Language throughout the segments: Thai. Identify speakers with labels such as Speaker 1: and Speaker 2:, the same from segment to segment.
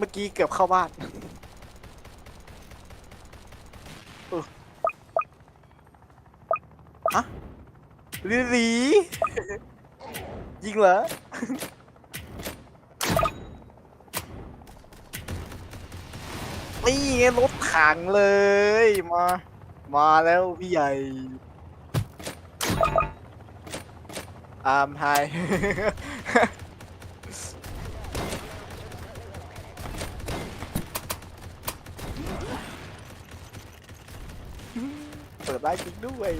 Speaker 1: เมื่อกี้เกือบเข้าบ้านเออฮะลิลียิงเหรอ นี่ไงรถถังเลย มา มาแล้วพี่ใหญ่ อามไฮ เปิดได้จริงด้วย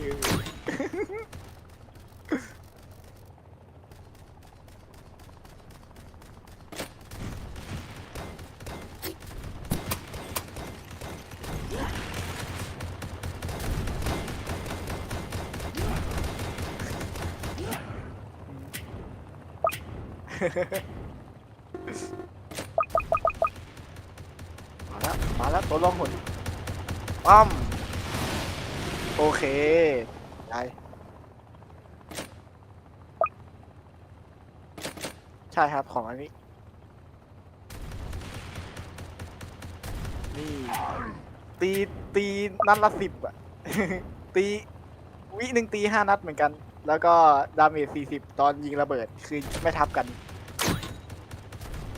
Speaker 1: มาแล้ว มาแล้วตัวลองหุ่นปั้ม โอเคได้ใช่ครับของอันนี้ นี่ ตีตีนัดละสิบอะ ตีวิหนึ่งตีห้านัดเหมือนกัน แล้วก็ดาเมจสี่สิบตอนยิงระเบิด คือไม่ทับกัน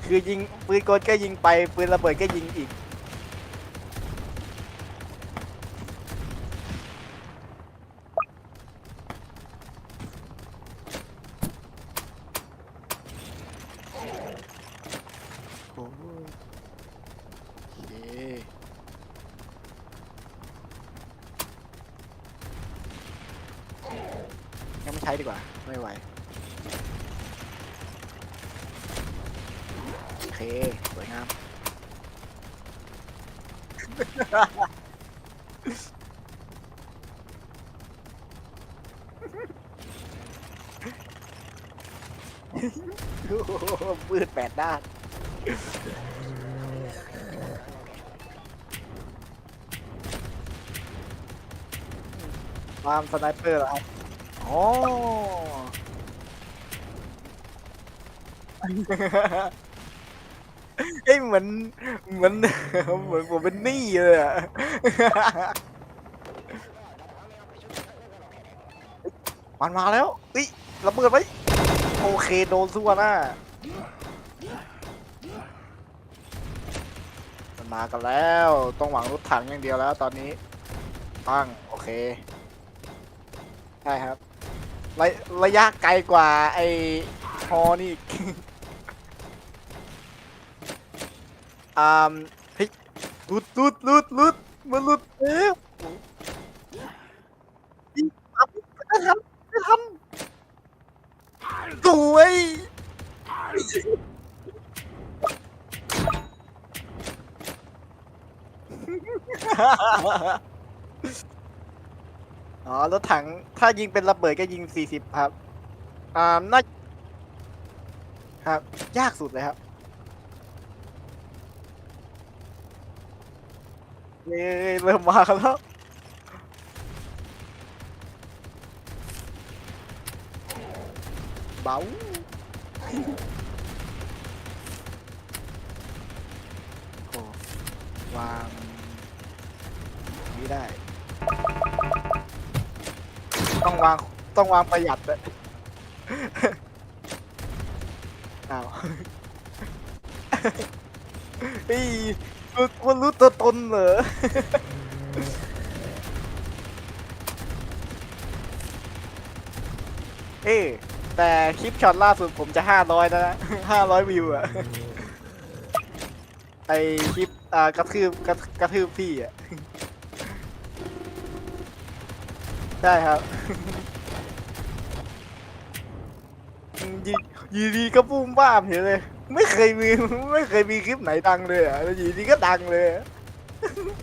Speaker 1: คือยิงปืนกลก็ยิงไป ปืนระเบิดก็ยิงอีก โอ้ยโอเค ยังไม่ใช้ดีกว่า ไม่ไหว โอเค สวยงาม โอ้โหมืดแปดด้านฟามสไนเปอร์เหรอครับ อ๋อ เอ้ยเหมือนเหมือน เหมือนผมเป็นหนี้เลยอะ มันมาแล้วเฮ้ยระเบิดไว้โอเคโดนซัวหน้ามันมากันแล้ว ต้องหวังรถถังอย่างเดียวแล้วตอนนี้ ตั้ง โอเค ใช่ครับ ระระยะไกลกว่าไอ้ฮอนี่อีก อ่าเฮ้ยลุดลุดลุดลุดมันลุดเอ๊ะยิงอัพจะทำจะทำสวย อ๋อรถถังถ้ายิงเป็นระเบิดก็ยิง 40 ครับ อ่าน่าครับ ยากสุดเลยครับเย้เริ่มมากแล้วเบาโอ้วาง นี่ได้ ต้องวางต้องวางประหยัดเลยอ้าวเฮ้ยรู้มันรู้ตัวตนเหรอเอ้ยแต่คลิปช็อตล่าสุดผมจะห้าร้อยนะห้าร้อยวิวอะไอคลิปอ่ากระทืบกระกระทืบพี่อะ ใช่ครับยียีดีก็ปุ้มบ้ามเห็นเลย ไม่เคยมีไม่เคยมีคลิปไหนดังเลยอะแล้วอยีดีก็ดังเลยอะ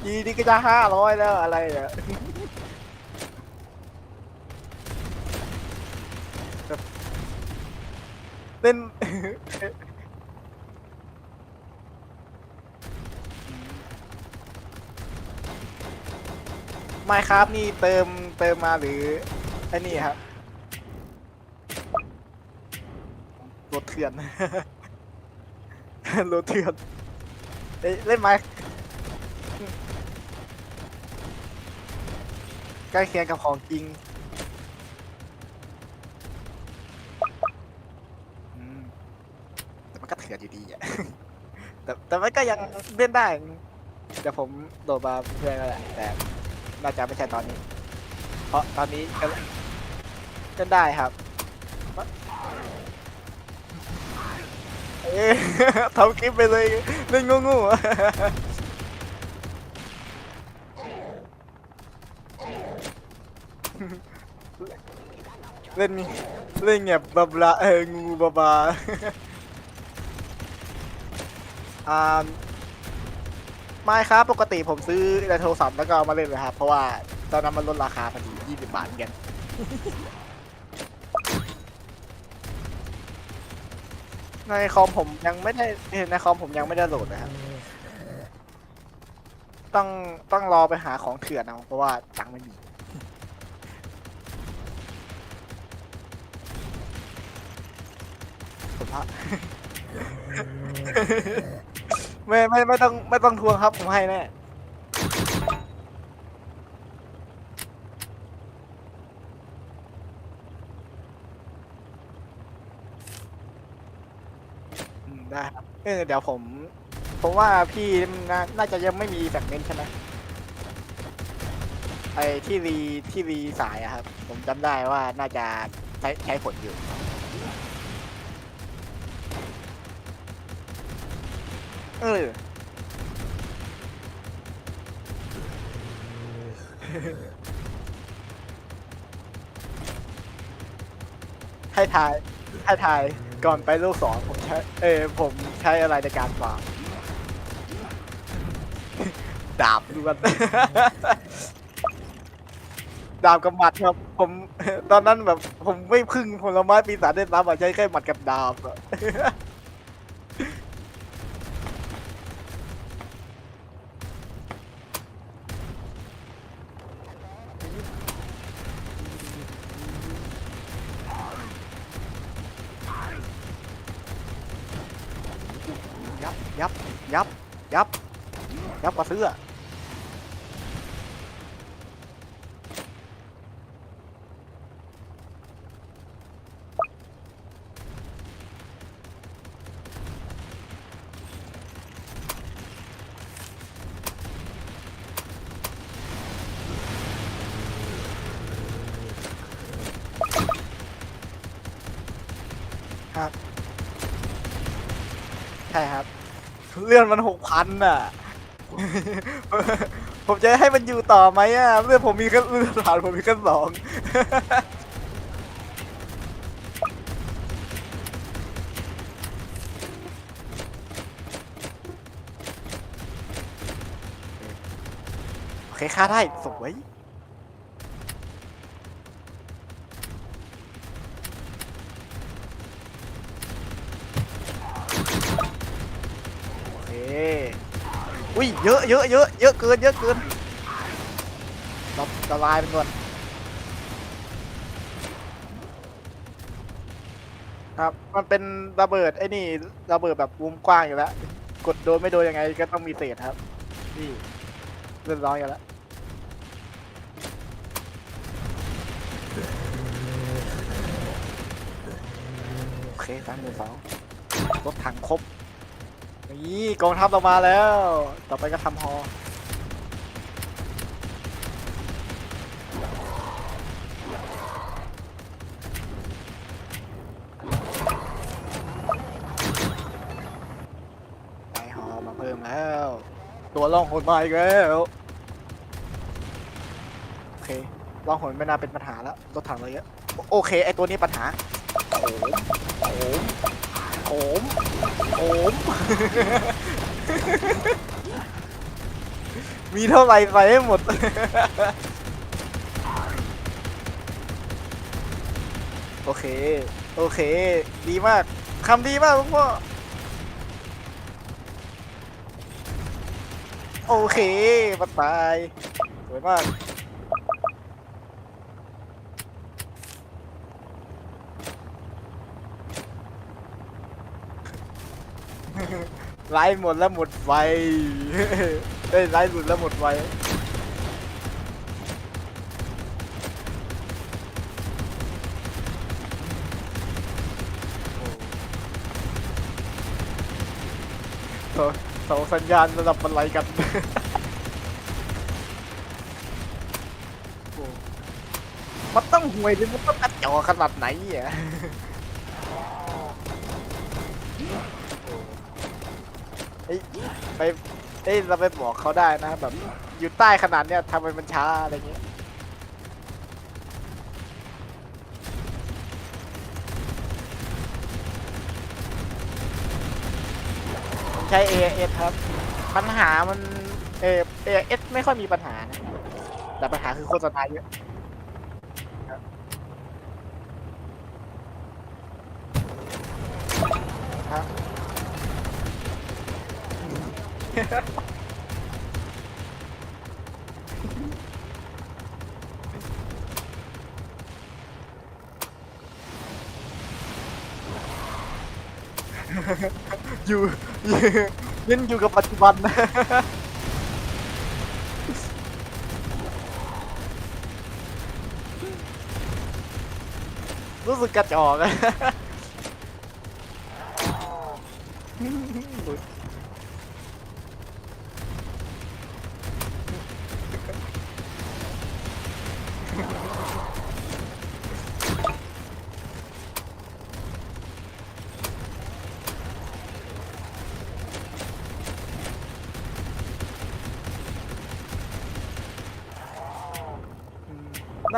Speaker 1: ยีดีก็จะห้าร้อยแล้วอะไรอะเล่น ไมครับนี่เติมเติมมาหรือไอ้นี่ครับรถเถื่อนรถเถื่อนเอ้เล่นไม้ใกล้เคียงกับของจริงแต่มันก็เถื่อนอยู่ดีอะแต่แต่มันก็ยังเล่นได้เดี๋ยวผมโดดมาเพื่อนก็แหละแต่ น่าจะไม่ใช่ตอนนี้ เพราะตอนนี้ก็เล่นได้ครับเอ๊ะทำคลิปไปเลยเล่นงูๆเล่นเล่นเงียบบลาบลาเอองูบาบาอ่า ไม่ครับปกติผมซื้อในโทรศัพท์แล้วก็เอามาเล่นเลยครับ เพราะว่าตอนนั้นมันลดราคาพอดี 20 บาทเหมือนกันในคอมผมยังไม่ได้ในคอมผมยังไม่ได้โหลดนะครับ ต้องต้องรอไปหาของเถื่อนเอาเพราะว่าตังค์ไม่มีผมพระ ไม่ไม่ไม่ต้องไม่ต้องทวงครับผมให้แน่อืมได้ครับเออเดี๋ยวผม ผมว่าพี่น่าน่าจะยังไม่มีแบ็กเมนใช่ไหมไอ้ที่รีที่รีสายอะครับ ผมจำได้ว่าน่าจะใช้ใช้ผลอยู่ เออ ให้ทายให้ทายก่อนไปโลกสองผมใช้เออผมใช้อะไรในการฟาร์มดาบดูมัน ดาบกับหมัดครับ ผม ตอนนั้นแบบ ผมไม่พึ่งผลไม้ปีศาจได้รับอะใช้แค่หมัดกับดาบอะ ยับยับยับยับยับกว่าซื้อะ ครับ ใช่ครับ เลื่อนมันหกพันอะ ผมจะให้มันอยู่ต่อไหมอะเลื่อนผมมีแค่เลื่อนผ่านผมมีแค่สองโอเคค่าได้สวย โอเค อุ้ยเยอะเยอะเยอะเยอะเกินเยอะเกินเราละลายมันก่อนครับ มันเป็นระเบิดไอ้นี่ระเบิดแบบวงกว้างอยู่แล้วกดโดนไม่โดนยังไงก็ต้องมีเศษครับ นี่เรียบร้อยกันแล้วโอเคสามหมื่นสองรถถังครบ นี่กองทัพเรามาแล้ว ต่อไปก็ทำฮอไปฮอมาเพิ่มแล้ว ตัวล่องหนมาอีกแล้วโอเคล่องหนไม่น่าเป็นปัญหาแล้วรถถังเราเยอะโอเคไอตัวนี้ปัญหาโถมโถม โถมโถมมีเท่าไหร่ใส่ให้หมด โอเค โอเค ดีมาก คำดีมากลุงพ่อ โอเคมาตาย สวยมาก ไลฟ์หมดแล้วหมดไฟเอ้ยไลฟ์หลุดแล้วหมดไฟโอ้เสาสัญญาณระดับอะไรกันมันต้องห่วยดิมันต้องกระจอขนาดไหนอะ เอ้ยไปเอ้ยเราไปบอกเขาได้นะแบบอยู่ใต้ขนาดเนี้ยทำไมมันช้าอะไรเงี้ยผมใช้ AS ครับ ปัญหามันเอเอ AS ไม่ค่อยมีปัญหานะแต่ปัญหาคือโฆษณาเยอะ อยู่อยู่เล่นอยู่กับปัจจุบันนะรู้สึกกระจอกอะ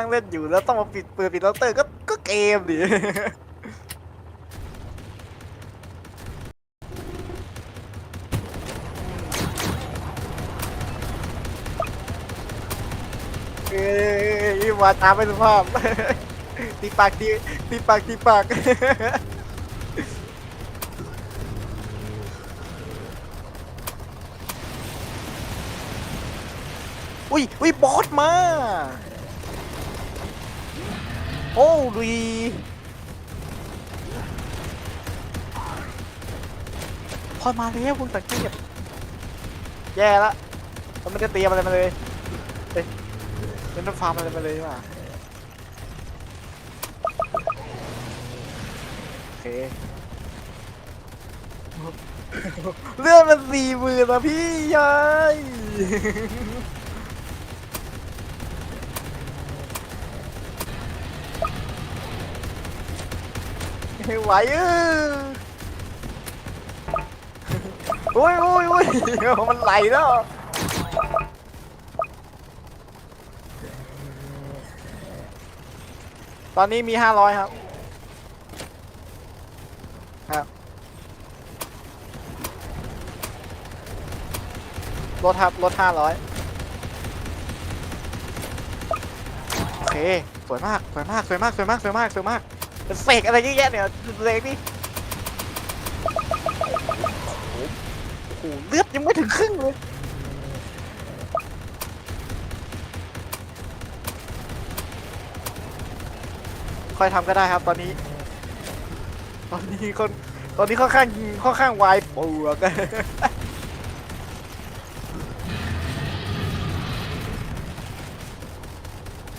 Speaker 1: นั่งเล่นอยู่แล้วต้องมาปิดเปิดปิดเราเตอร์ก็ก็เกมดิ เอ้ยมาตามไม่สุภาพ ตีปากตีตีปากตีปาก อุ้ยอุ้ยบอสมา โอ้ลุยพอมาแล้วคุณสังเกตแย่ละมันไม่ได้เตรียมอะไรมาเลยเอ้ยเป็นต้องฟาร์มอะไรมาเลยว่ะโอเคเลื่อนมันสี่หมื่นนะพี่ยาย ไม่ไหวเออโอ้ยโอ้ยโอ้ยมันไหลแล้วตอนนี้มีห้าร้อยครับ ครับลดครับลดห้าร้อยโอเค สวยมาก สวยมาก สวยมาก สวยมาก สวยมาก สวยมาก เป็นเสกอะไรเยอะแยะเนี่ยเสกนี่โอ้โหเลือดยังไม่ถึงครึ่งเลยค่อยทำก็ได้ครับ ตอนนี้ ตอนนี้คนตอนนี้ค่อนข้างค่อนข้างวายปวก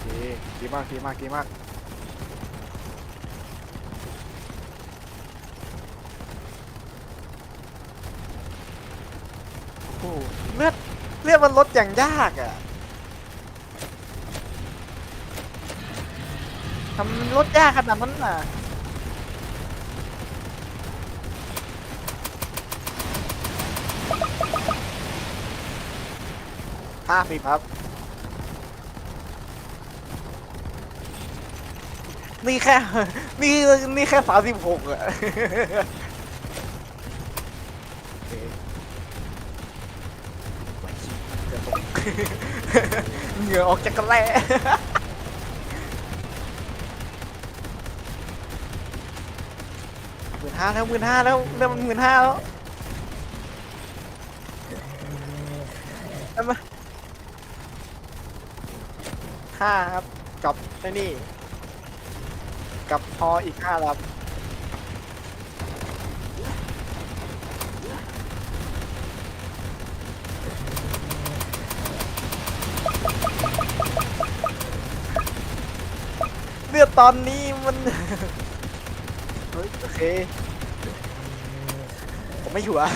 Speaker 1: ดีดีมากดีมากดีมาก โหเลือดเลือดมันลดอย่างยากอะทำมันลดยากขนาดนั้นน่ะห้าสิบครับ นี่แค่ นี่นี่แค่สามสิบหกอะ โอเคไว้ขี้เดี๋ยวตก เหงื่อออกจากกระแลหมื่นห้าแล้วหมื่นห้าแล้วเริ่มหมื่นห้าแล้วเอามาห้าครับกับไอ้นี่ กับพออีกห้าลำ ตอนนี้มัน เฮ้ยโอเค ผมไม่ชัวร์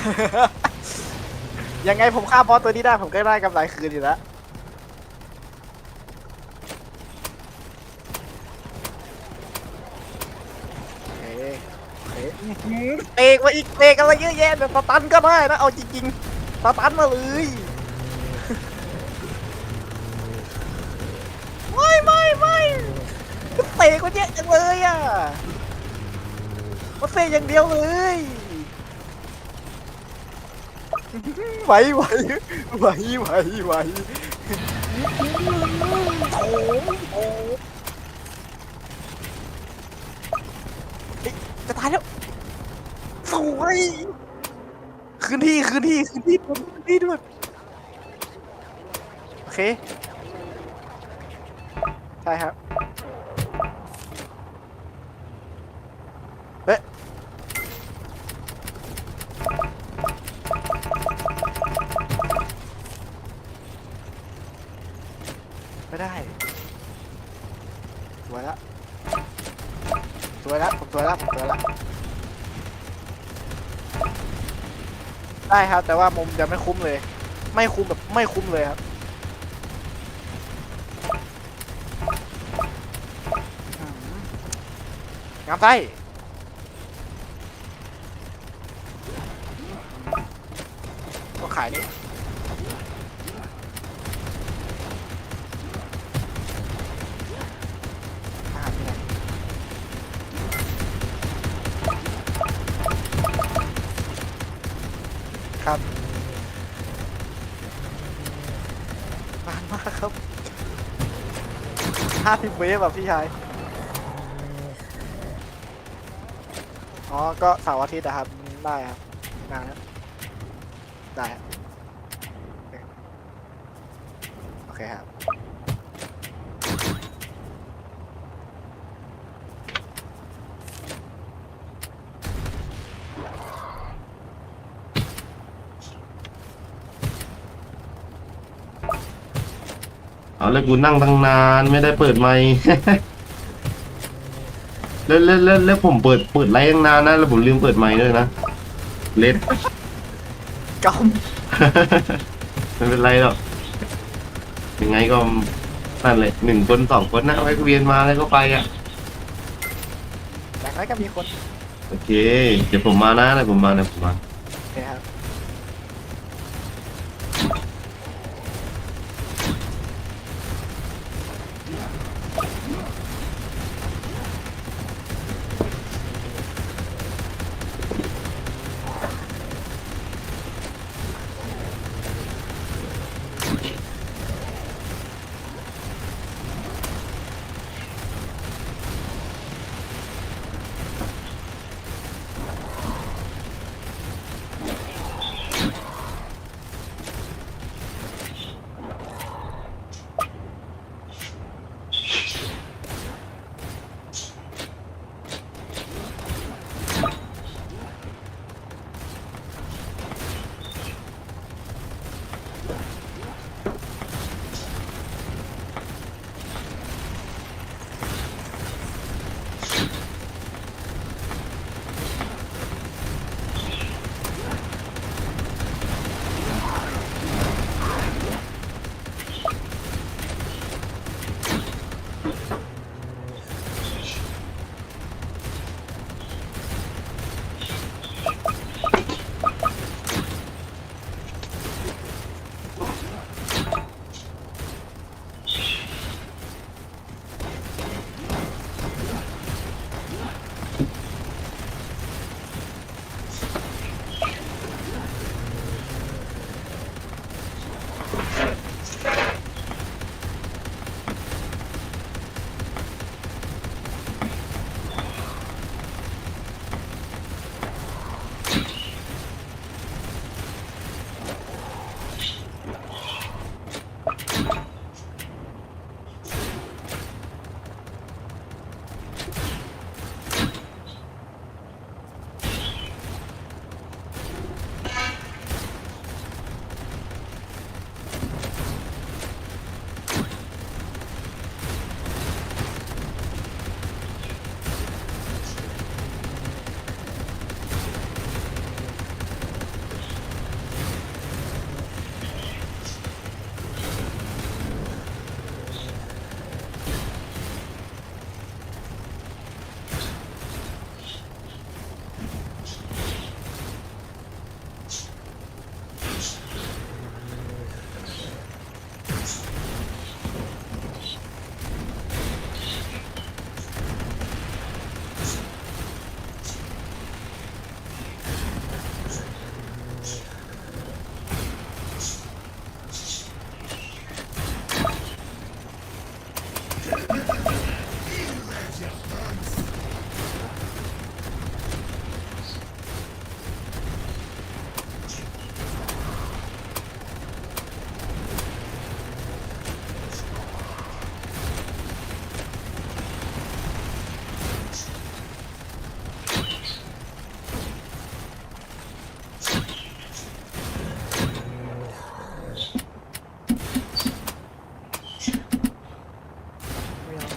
Speaker 1: ยังไงผมฆ่าบอสตัวนี้ได้ผมก็ได้กำไรคืนอยู่แล้วโอเคโอเคอื้อหือเตกมาอีกเตกอะไรเยอะแยะเดี๋ยวสตันก็ได้นะเอาจริงๆสตันมาเลย ไม่ไม่ไม่เตะ ก็เยอะจังเลยอะมาเตะอย่างเดียวเลยไหวไหวไหวไหวไหวโอ้โหเฮ้ยจะตายแล้วสวยคืนที่คืนที่คืนที่คืนที่ด้วยโอเคใช่ครับ เฮ้ย ไม่ได้ สวยละ สวยละผมสวยละผมสวยละ ได้ครับ แต่ว่ามุมจะไม่คุ้มเลย ไม่คุ้มแบบไม่คุ้มเลยครับงามไส้ก็ขายนี่ ห้าสิบเวฟแบบพี่ชาย อ๋อ ก็เสาร์อาทิตย์นะครับ ได้ครับงานแล้วได้ครับโอเคครับ
Speaker 2: เอาแล้วกูนั่งตั้งนานไม่ได้เปิดไมค์แล้วแล้วแล้วแล้วผมเปิดเปิดไลฟ์ตั้งนานนะแล้วผมลืมเปิดไมค์ด้วยนะเล็ด
Speaker 1: ก
Speaker 2: ไม่เป็นไรหรอกยังไงก็นั่นเลยหนึ่งคนสองคนนะไว้เวียนมาแล้วก็ไปอะำ
Speaker 1: แต่นั้นก็มีคน
Speaker 2: โอเค เดี๋ยวผมมานะเดี๋ยวผมมาเดี๋ยวผมมา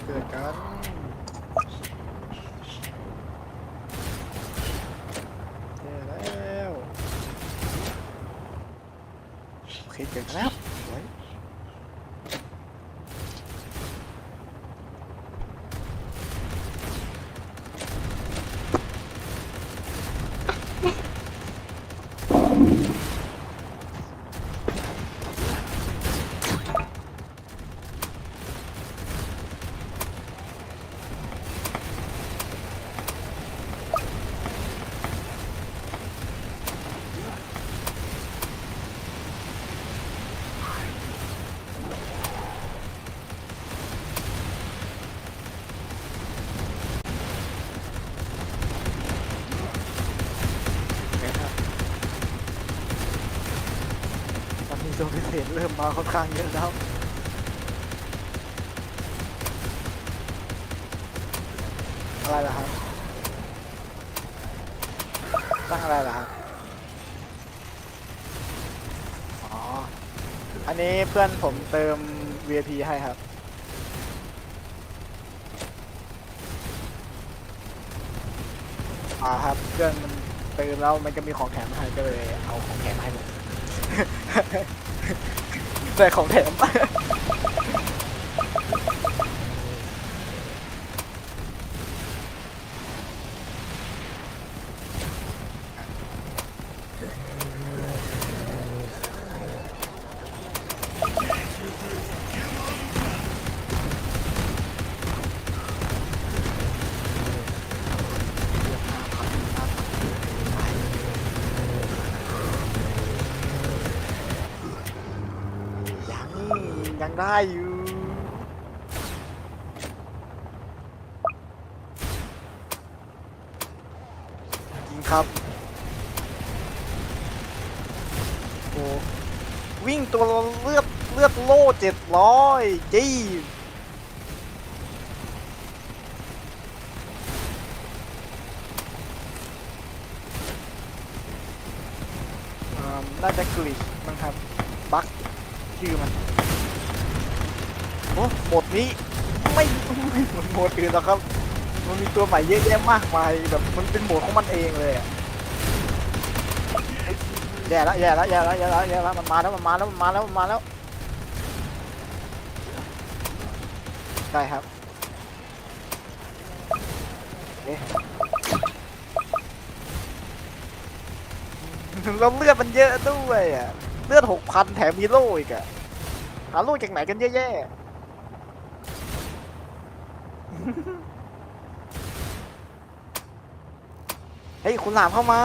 Speaker 1: เกิดกันแย่แล้วโอเคเกิดแล้ว อนนี้ตัวพิเศษเริ่มมาค่อนข้างเยอะแล้วอะไรล่ะครับตั้งอะไรล่ะครับอ๋อ อันนี้เพื่อนผมเติม VIP ให้ครับ อ่าครับเพื่อนมันเติมแล้วมันจะมีของแถมให้ก็เลยเอาของแถมให้ผม แต่ของแถม ยังได้อยู่จริงครับโอ้วิ่งตัวเลือดเลือดโล่เจ็ดร้อยจีอ่าน่าจะกลิชมั้งครับ บักชื่อมัน โอ้โหมดนี้ไม่ไม่เหมือนโหมดอื่นหรอกครับ มันมีตัวใหม่เยอะแยะมากมายแบบมันเป็นโหมดของมันเองเลยอะแย่แล้วแย่แล้วแย่แล้วแย่แล้วแย่แล้วมันมาแล้วมันมาแล้วมันมาแล้วมันมาแล้วใช่ครับเอ๊ะแล้วเลือดมันเยอะด้วยอะเลือดหกพันแถมมีโล่อีกอะหาโล่จากไหนกันเยอะแยะ ฮ้ยคุณหลามเข้ามา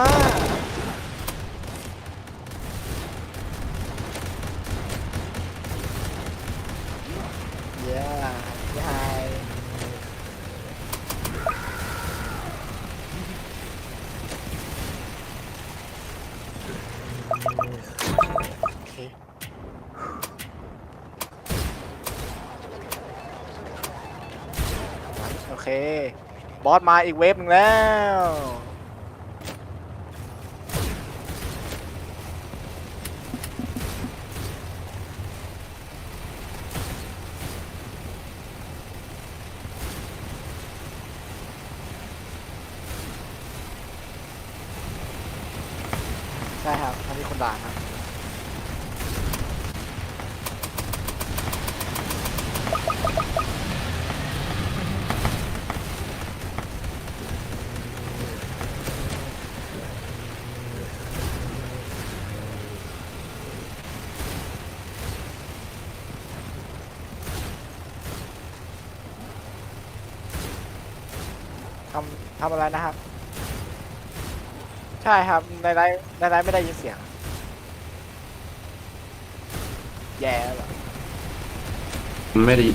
Speaker 1: เย้ยายโอเคโอเค บอสมาอีกเวฟหนึ่งแล้ว ใช่ คนด่าครับทำทำอะไรนะครับ ใช่ครับในไลฟ์ในไลฟ์ไม่ได้ยินเสียง แย่แล้วเหรอ
Speaker 2: มันไม่ได้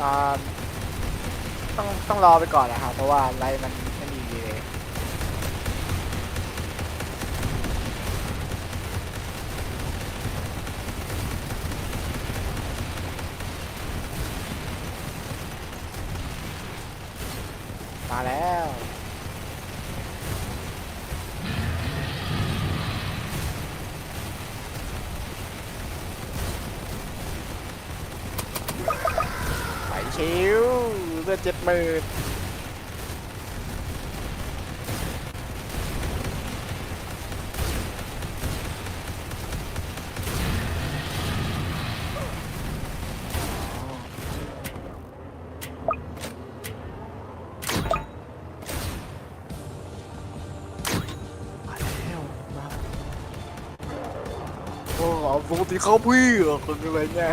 Speaker 1: อ่าต้องต้องรอไปก่อนนะครับเพราะว่าไลฟ์มัน เจ็ดหมื่นปกติเขาพี่อคนอะไรเนี่ย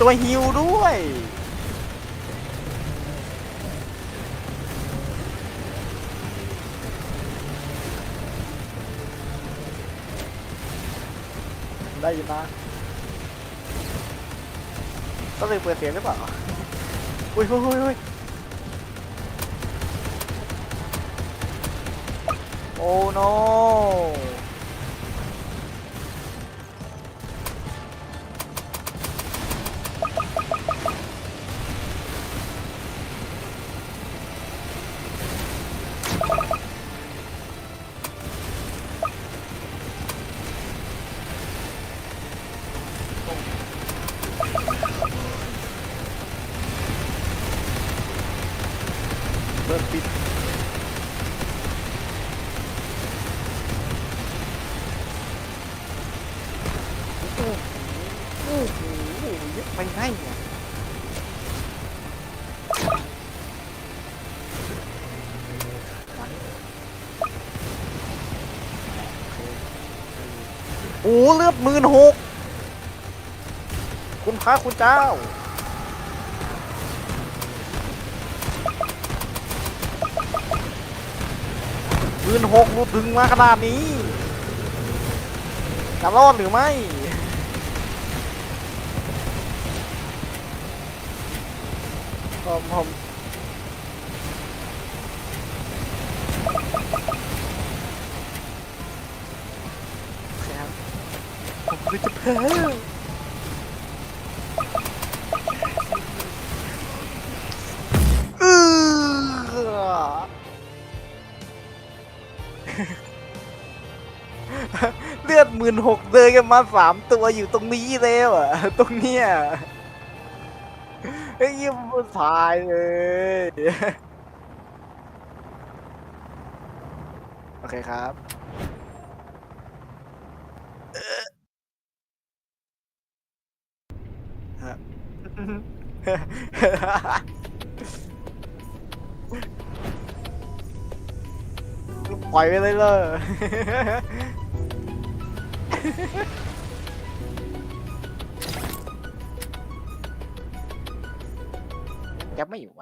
Speaker 1: ตัวฮิวด้วย ได้ยินนะต้องเลยเปิดเสียงหรือเปล่า อุ้ยอุ้ยอุ้ยอุ้ยโอ้ no เริ่มปิดโอ้โหโอ้โหยึดไปไงเนี่ยโอ้โหเลือดหมื่นหกคุณพระคุณเจ้า ปืนหกรูดึงมาขนาดนี้จะรอดหรือไม่ผมผมครับผมคือจะแพ้อ มื่นหกเดินกันมาสามตัวอยู่ตรงนี้แล้วอะ ตรงเนี้ยไอ้ยยิ้มตายเลยโอเคครับฮะปล่อยไปเลยเลย จะไม่ไหว